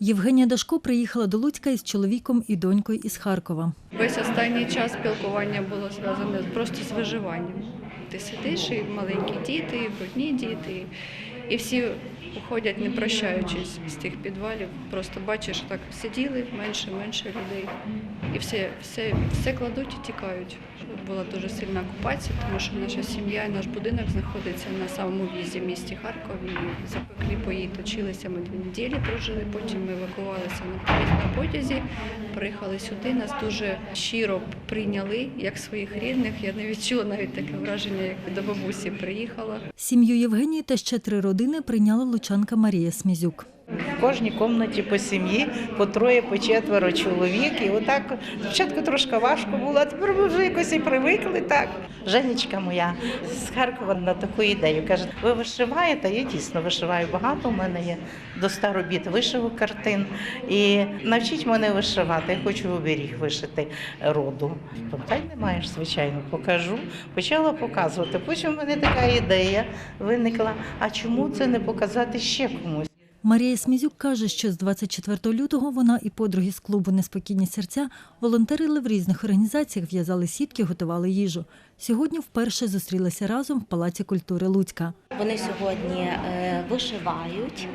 Євгенія Дашко приїхала до Луцька із чоловіком і донькою із Харкова. Весь останній час спілкування було зв'язане просто з виживанням. Ти сидиш, і маленькі діти, і брудні діти, і всі уходять, не прощаючись з тих підвалів. Просто бачиш, так сиділи менше, менше людей. І все, все, все кладуть і тікають. Була дуже сильна окупація, тому що наша сім'я і наш будинок знаходиться на самому в'їзді в місті Харкові. І запекли бої, точилися ми дві неділі, прожили. Потім ми евакувалися на поїзд на потязі, приїхали сюди. Нас дуже щиро прийняли як своїх рідних. Я не відчула навіть таке враження, як до бабусі приїхала. Сім'ю Євгенії та ще три родини прийняла лучанка Марія Смізюк. В кожній кімнаті по сім'ї, по троє, по четверо чоловік. І отак спочатку трошки важко було, а тепер ми вже якось і привикли так. Женечка моя з Харкова на таку ідею каже: ви вишиваєте? Я дійсно вишиваю багато. У мене є до ста робіт вишивок картин. І навчіть мене вишивати. Я хочу оберіг вишити роду. Питань не маєш, звичайно, покажу. Почала показувати. Потім в мене така ідея виникла. А чому це не показати ще комусь? Марія Смізюк каже, що з 24 лютого вона і подруги з клубу Неспокійні серця волонтерили в різних організаціях, в'язали сітки, готували їжу. Сьогодні вперше зустрілися разом в Палаці культури Луцька. Вони сьогодні е, вишивають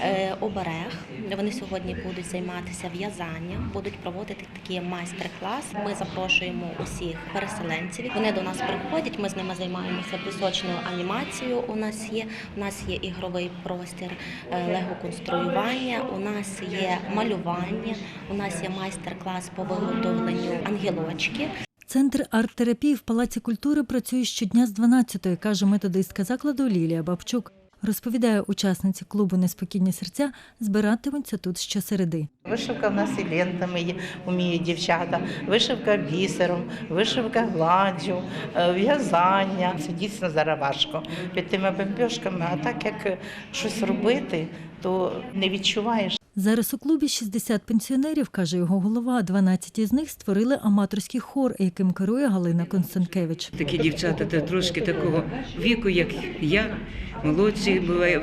е, оберег. Вони сьогодні будуть займатися в'язанням, будуть проводити такі майстер-клас. Ми запрошуємо усіх переселенців. Вони до нас приходять. Ми з ними займаємося пісочною анімацією. У нас є у нас є ігровий простір е, лего-конструювання. У нас є малювання. У нас є майстер-клас по виготовленню ангелочки. Центр арт-терапії в Палаці культури працює щодня з 12-ї, каже методистка закладу Лілія Бабчук. Розповідає учасниці клубу Неспокійні серця, збиратимуться тут щосереди. Вишивка в нас і лентами є, вміють дівчата, вишивка бісером, вишивка гладдю, е, в'язання. Це дійсно зараз важко під тими бомбьошками, а так як щось робити, то не відчуваєш. Зараз у клубі 60 пенсіонерів, каже його голова. 12 із них створили аматорський хор, яким керує Галина Констанкевич. Такі дівчата та трошки такого віку, як я, молодші, буває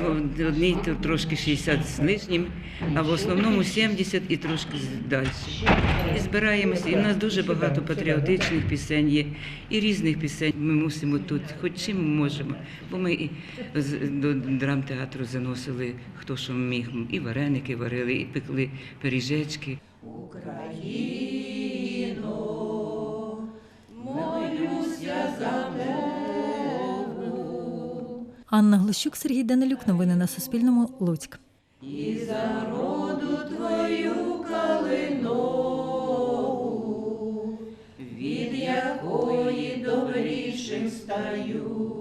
одні трошки 60 з лишнім, а в основному 70 і трошки далі. І збираємося. І в нас дуже багато патріотичних пісень є, і різних пісень. Ми мусимо тут, хоч чим ми можемо. Бо ми і до драмтеатру заносили хто що міг, і вареники варили, і пекли пиріжечки. Анна Глощук, Сергій Данилюк. Новини на Суспільному. Луцьк. Від якої добрішим стаю.